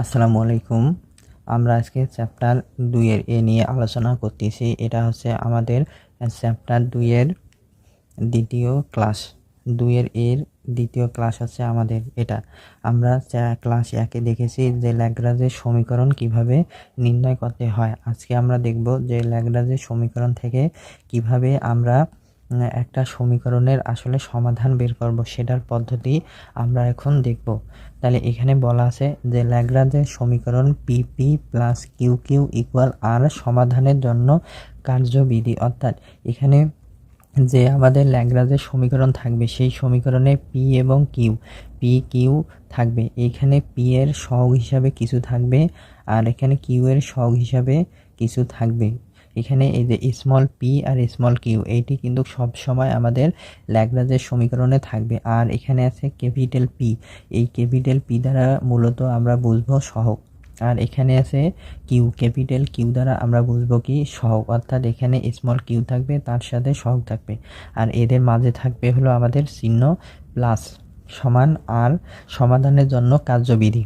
আসসালামু আলাইকুম। আমরা আজকে চ্যাপ্টার দুইয়ের এ নিয়ে আলোচনা করতেছি। এটা হচ্ছে আমাদের চ্যাপ্টার দুইয়ের দ্বিতীয় ক্লাস। দুইয়ের এর দ্বিতীয় ক্লাস হচ্ছে আমাদের এটা। আমরা ক্লাস একে দেখেছি যে ল্যাগ্রাজের সমীকরণ কীভাবে নির্ণয় করতে হয়। আজকে আমরা দেখব যে ল্যাগ্রাজের সমীকরণ থেকে কীভাবে আমরা একটা সমীকরণের আসলে সমাধান বের করব, সেটার পদ্ধতি আমরা এখন দেখব। তাহলে এখানে বলা আছে যে ল্যাগ্রাজের সমীকরণ P P plus Q Q equal R সমাধানের জন্য কার্যবিধি। অর্থাৎ এখানে যে আমাদের ল্যাগ্রাজের সমীকরণ থাকবে, সেই সমীকরণে পি এবং কিউ পি কিউ থাকবে। এখানে পি এর সহগ হিসাবে কিছু থাকবে আর এখানে কিউ এর সহগ হিসাবে কিছু থাকবে। এখানে এই যে স্মল পি আর স্মল কিউ এইটি কিন্তু সব সময় আমাদের ল্যাগরাজের সমীকরণে থাকবে। আর এখানে আছে ক্যাপিটাল পি এই ক্যাপিটাল পি দ্বারা মূলত আমরা বুঝব সহগ। আর এখানে আছে কিউ ক্যাপিটাল কিউ দ্বারা আমরা বুঝব কি সহগ। অর্থাৎ এখানে স্মল কিউ থাকবে, তার সাথে সহগ থাকবে। আর এদের মাঝে থাকবে হলো আমাদের চিহ্ন প্লাস সমান আর সমাধানের জন্য কার্যবিধি।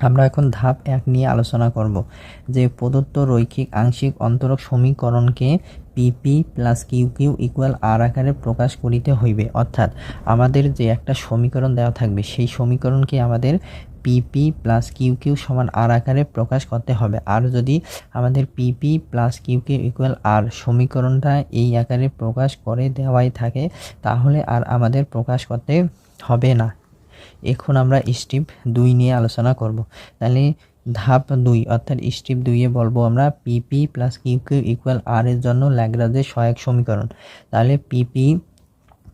আমরা এখন ধাপ এক নিয়ে আলোচনা করব যে প্রদত্ত রৈখিক আংশিক অন্তরক সমীকরণকে P P plus Q Q equal R আকারে প্রকাশ করিতে হইবে। অর্থাৎ আমাদের যে একটা সমীকরণ দেওয়া থাকবে, সেই সমীকরণকে আমাদের পিপি প্লাস কিউ কিউ সমান আর আকারে প্রকাশ করতে হবে। আর যদি আমাদের P P plus Q Q equal R সমীকরণটা এই আকারে প্রকাশ করে দেওয়াই থাকে, তাহলে আর আমাদের প্রকাশ করতে হবে না। এখন আমরা স্টিপ দুই নিয়ে আলোচনা করব। তাহলে ধাপ দুই, অর্থাৎ স্টিপ দুইয়ে বলব আমরা P P plus Q Q equal R এর জন্য ল্যাগ্রাজের সহায়ক সমীকরণ। তাহলে P P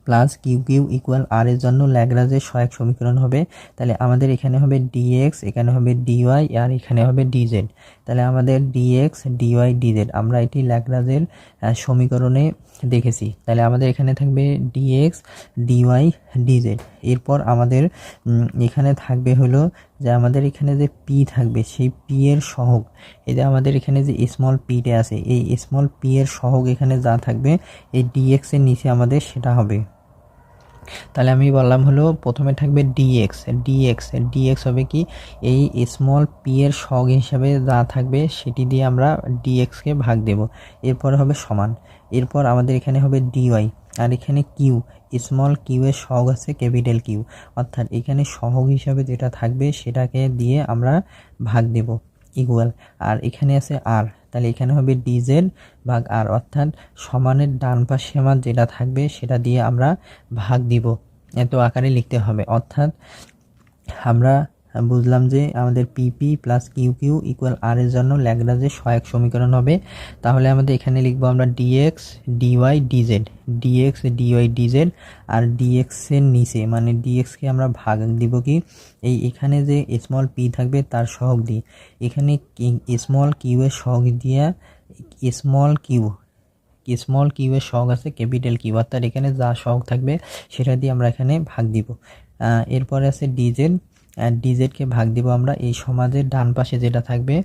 plus Q Q equal R এর জন্য ল্যাগ্রাজের সহায়ক সমীকরণ হবে। তাহলে আমাদের এখানে হবে ডিএক্স এখানে হবে ডিওয়াই আর এখানে হবে ডিজেড তাহলে আমাদের ডিএক্স ডিওয়াই ডিজেড আমরা এটি ল্যাগ্রাজের সমীকরণে দেখেছি। তাহলে আমাদের এখানে থাকবে ডিএক্স ডিওয়াই ডিজেড এরপর আমাদের এখানে থাকবে হলো যে আমাদের এখানে যে পি থাকবে, সেই পি এর সহগ, এই যে আমাদের এখানে যে স্মল পিটে আছে, এই স্মল পি এর সহগ এখানে যা থাকবে, এই ডিএক্স এর নিচে আমাদের সেটা হবে। তাহলে আমি বললাম হলো প্রথমে থাকবে ডিএক্স ডিএক্স ডিএক্স হবে কি? এই স্মল পি এর সহগ হিসাবে যা থাকবে সেটি দিয়ে আমরা ডিএক্সকে ভাগ দেব। এরপর হবে সমান। এরপর আমাদের এখানে হবে ডিওয়াই আর এখানে কিউ স্মল কিউ এর সহগ আছে ক্যাপিটাল কিউ অর্থাৎ এখানে সহগ হিসাবে যেটা থাকবে সেটাকে দিয়ে আমরা ভাগ দেব ইকুয়াল আর এখানে আছে আর তাহলে এখানে হবে ডিজেড ভাগ আর অর্থাৎ সমানের ডান পাশে আমার যেটা থাকবে সেটা দিয়ে আমরা ভাগ দিব। এত আকারে লিখতে হবে। অর্থাৎ আমরা বুঝলাম যে আমাদের P P plus Q Q equal R এর জন্য ল্যাগ্রাজের সহায়ক সমীকরণ হবে। তাহলে আমাদের এখানে লিখব আমরা D X D Y D Z D X D Y D Z আর ডিএক্সের নিচে মানে ডিএক্সকে আমরা ভাগ দিব কি? এই এখানে যে স্মল পি থাকবে তার সহগ দিই এখানে স্মল কিউ এর সহগ দিয়া স্মল কিউ স্মল কিউ এর সহগ আছে ক্যাপিটাল কিউ অর্থাৎ এখানে যা সহগ থাকবে সেটা দিয়ে আমরা এখানে ভাগ দিব। এরপরে আছে ডিজেড ডিজেডকে ভাগ দিব আমরা এই সমাজের ডান পাশে যেটা থাকবে,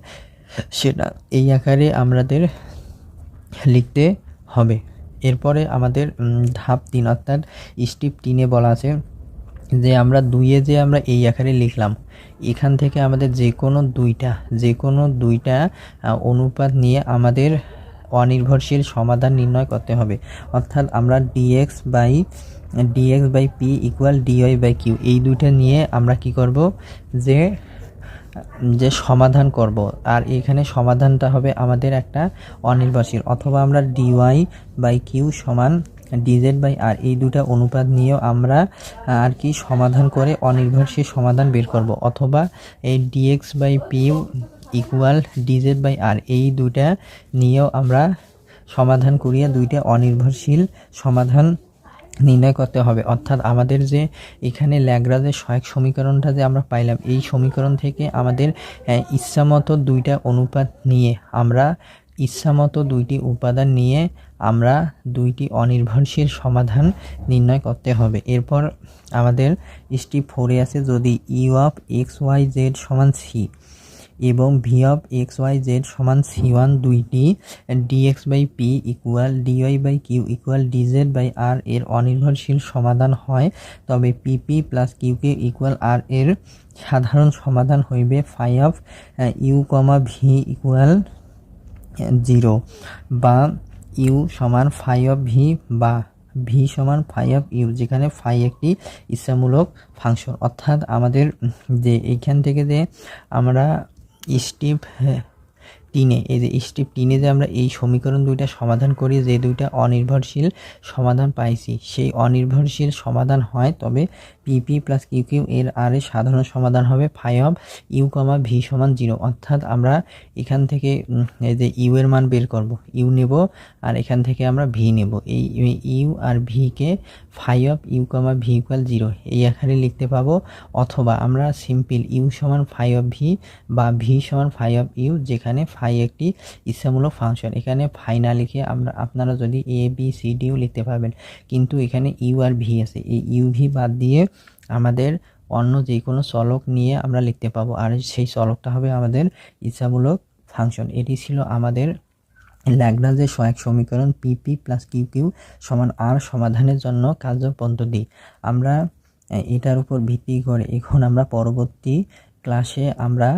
সেটা এই আকারে আমাদের লিখতে হবে। এরপরে আমাদের ধাপ তিন, অর্থাৎ স্টিপ তিনে বলা আছে যে আমরা দুইয়ে যে আমরা এই আকারে লিখলাম, এখান থেকে আমাদের যে কোনো দুইটা, যে কোনো দুইটা অনুপাত নিয়ে আমাদের অনির্ভরশীল সমাধান নির্ণয় করতে হবে। অর্থাৎ আমরা D X by D X by P equal D Y by Q এই দুইটা নিয়ে আমরা কি করব? যে যে সমাধান করব। আর এখানে সমাধানটা হবে আমাদের একটা অনির্ভরশীল। অথবা আমরা ডিওয়াই বাই কিউ সমান ডিজেড বাই আর এই দুটা অনুপাত নিয়েও আমরা আর কি সমাধান করে অনির্ভরশীল সমাধান বের করব। অথবা এই D X by P equal D Z by R এই দুটা নিয়েও আমরা সমাধান করিয়া দুইটা অনির্ভরশীল সমাধান নির্ণয় করতে হবে। অর্থাৎ আমাদের যে এখানে ল্যাগ্রাজের সহায়ক সমীকরণটা যে আমরা পাইলাম, এই সমীকরণ থেকে আমাদের ইচ্ছামতো দুইটা অনুপাত নিয়ে আমরা, ইচ্ছামতো দুইটি উপাদান নিয়ে আমরা দুইটি অনির্ভরশীল সমাধান নির্ণয় করতে হবে। এরপর আমাদের স্টিপ ফোরে আছে, যদি U of X Y Z সমান সি এবং V of X Y Z সমান সি ওয়ান দুইটি D X by P equal D Y by Q equal D Z by R এর অনির্ভরশীল সমাধান হয়। তবে পিপি প্লাস কিউকে ইকুয়াল আর এর সাধারণ সমাধান হইবে phi of u comma v equal zero বা ইউ সমান ফাই অফ ভি বা ভি সমান ফাই অফ ইউ যেখানে ফাই একটি ইচ্ছামূলক ফাংশন অর্থাৎ আমাদের যে এইখান থেকে যে আমরা স্টিপ টিনে এই যে স্টিপ টিনে যে আমরা এই সমীকরণ দুইটা সমাধান করি, যে দুইটা অনির্ভরশীল সমাধান পাইছি, সেই অনির্ভরশীল সমাধান হয়, তবে পিপি প্লাস কিউ কিউ এর আর এর সাধারণ সমাধান হবে phi of U comma V সমান জিরো অর্থাৎ আমরা এখান থেকে এই যে ইউ এর মান বের করব। ইউ নেব আর এখান থেকে আমরা ভি নেব। এই ইউ আর V K phi of u comma v equal zero এই আকারে লিখতে পাবো। অথবা আমরা সিম্পল ইউ সমান ফাই অফ ভি বা ভি সমান ফাই অফ ইউ যেখানে ফাই একটি ইচ্ছামূলক ফাংশন এখানে ফাই না লিখে আমরা, আপনারা যদি এ বি সি ডিও লিখতে পারবেন। কিন্তু এখানে ইউ আর ভি আছে। এই ইউ ভি বাদ দিয়ে আমাদের অন্য যে কোনো চলক নিয়ে আমরা লিখতে পাবো। আর সেই চলকটা হবে আমাদের ইচ্ছামূলক ফাংশন। এটি ছিল আমাদের ল্যাগ্রাজের সহায়ক সমীকরণ পিপি প্লাস কিউ কিউ সমান আর সমাধানের জন্য কার্য পদ্ধতি। আমরা এটার উপর ভিত্তি করে এখন আমরা পরবর্তী ক্লাসে আমরা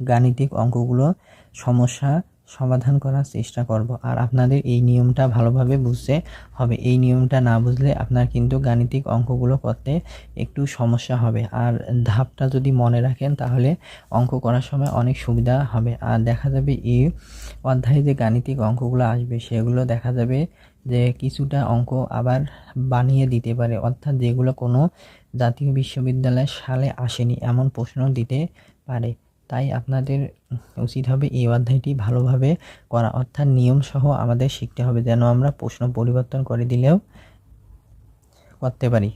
গাণিতিক অঙ্কগুলো সমস্যা সমাধান করার চেষ্টা করব। আর আপনাদের এই নিয়মটা ভালোভাবে বুঝতে হবে। এই নিয়মটা না বুঝলে আপনার কিন্তু গাণিতিক অঙ্কগুলো করতে একটু সমস্যা হবে। আর ধাপটা যদি মনে রাখেন, তাহলে অঙ্ক করার সময় অনেক সুবিধা হবে। আর দেখা যাবে এই অধ্যায়ে যে গাণিতিক অঙ্কগুলো আসবে, সেগুলো দেখা যাবে যে কিছুটা অঙ্ক আবার বানিয়ে দিতে পারে। অর্থাৎ যেগুলো কোনো জাতীয় বিশ্ববিদ্যালয়ের সালে আসেনি, এমন প্রশ্ন দিতে পারে। তাই আপনাদের উচিত হবে এই অধ্যায়টি ভালোভাবে করা। অর্থাৎ নিয়মসহ আমাদের শিখতে হবে, যেন আমরা প্রশ্ন পরিবর্তন করে দিলেও করতে পারি।